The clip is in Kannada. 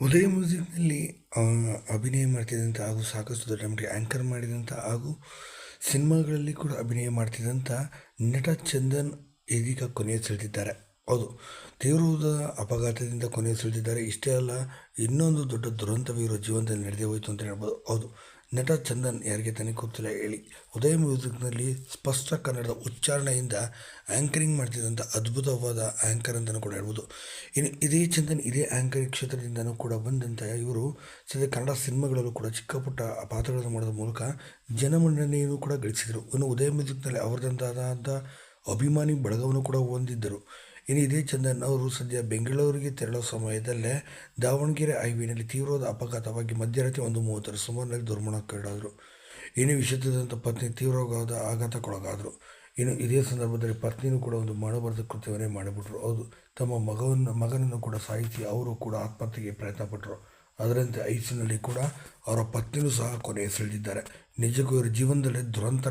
ಉದಯ ಮ್ಯೂಸಿಕ್ನಲ್ಲಿ ಅಭಿನಯ ಮಾಡ್ತಿದ್ದಂಥ ಹಾಗೂ ಸಾಕಷ್ಟು ದೊಡ್ಡ ಮಟ್ಟಿಗೆ ಆ್ಯಂಕರ್ ಮಾಡಿದಂಥ ಹಾಗೂ ಸಿನಿಮಾಗಳಲ್ಲಿ ಕೂಡ ಅಭಿನಯ ಮಾಡ್ತಿದ್ದಂಥ ನಟ ಚಂದನ್ ಇದೀಗ ಕೊನೆಯ ಸೆಳೆದಿದ್ದಾರೆ. ಹೌದು. ತೀವ್ರವಾದ ಅಪಘಾತದಿಂದ ಕೊನೆ ಸುಳಿದಿದ್ದಾರೆ ಇಷ್ಟೇ ಅಲ್ಲ, ಇನ್ನೊಂದು ದೊಡ್ಡ ದುರಂತವಿರೋ ಜೀವನದಲ್ಲಿ ನಡೆದೇ ಹೋಯಿತು ಅಂತ ಹೇಳ್ಬೋದು. ಹೌದು. ನಟ ಚಂದನ್ ಯಾರಿಗೆ ತಾನೇ ಗೊತ್ತಿಲ್ಲ ಹೇಳಿ. ಉದಯ ಮ್ಯೂಸಿಕ್ನಲ್ಲಿ ಸ್ಪಷ್ಟ ಕನ್ನಡದ ಉಚ್ಚಾರಣೆಯಿಂದ ಆ್ಯಂಕರಿಂಗ್ ಮಾಡ್ತಿದ್ದಂಥ ಅದ್ಭುತವಾದ ಆ್ಯಂಕರ್ ಅಂತಲೂ ಕೂಡ ಹೇಳ್ಬೋದು. ಇನ್ನು ಇದೇ ಚಂದನ್ ಇದೇ ಆ್ಯಂಕರಿಂಗ್ ಕ್ಷೇತ್ರದಿಂದನೂ ಕೂಡ ಬಂದಂಥ ಇವರು ಸದ್ಯ ಕನ್ನಡ ಸಿನಿಮಾಗಳಲ್ಲೂ ಕೂಡ ಚಿಕ್ಕ ಪುಟ್ಟ ಪಾತ್ರಗಳನ್ನು ಮಾಡೋದ್ರ ಮೂಲಕ ಜನಮನ್ನಣೆಯನ್ನು ಕೂಡ ಗಳಿಸಿದರು. ಇನ್ನು ಉದಯ ಮ್ಯೂಸಿಕ್ನಲ್ಲಿ ಅವರದಂತಾದಂಥ ಅಭಿಮಾನಿ ಬಳಗವನ್ನು ಕೂಡ ಹೊಂದಿದ್ದರು. ಇನ್ನು ಇದೇ ಚಂದನ್ ಅವರು ಸದ್ಯ ಬೆಂಗಳೂರಿಗೆ ತೆರಳೋ ಸಮಯದಲ್ಲೇ ದಾವಣಗೆರೆ ಹೈವೇನಲ್ಲಿ ತೀವ್ರವಾದ ಅಪಘಾತವಾಗಿ ಮಧ್ಯರಾತ್ರಿ ಒಂದು ಮೂವತ್ತರ ಸುಮಾರಿನಲ್ಲಿ ದುರ್ಮರಣಕ್ಕೀಡಾದರು. ಇನ್ನು ವಿಷಯದಂಥ ಪತ್ನಿ ತೀವ್ರವಾದ ಆಘಾತಕ್ಕೊಳಗಾದರು. ಇನ್ನು ಇದೇ ಸಂದರ್ಭದಲ್ಲಿ ಪತ್ನಿಯೂ ಕೂಡ ಒಂದು ಮಾಡಬಾರದ ಕೃತ್ಯವನ್ನೇ ಮಾಡಿಬಿಟ್ರು. ಹೌದು, ತಮ್ಮ ಮಗವನ್ನು ಮಗನನ್ನು ಕೂಡ ಸಾಯಿಸಿ ಅವರು ಕೂಡ ಆತ್ಮಹತ್ಯೆಗೆ ಪ್ರಯತ್ನ ಪಟ್ಟರು ಅದರಂತೆ ಐಸಿನಲ್ಲಿ ಕೂಡ ಅವರ ಪತ್ನಿಯೂ ಸಹ ಕೊನೆ ಸೆಳೆದಿದ್ದಾರೆ ನಿಜಕ್ಕೂ ಇವರ ಜೀವನದಲ್ಲಿ ದುರಂತ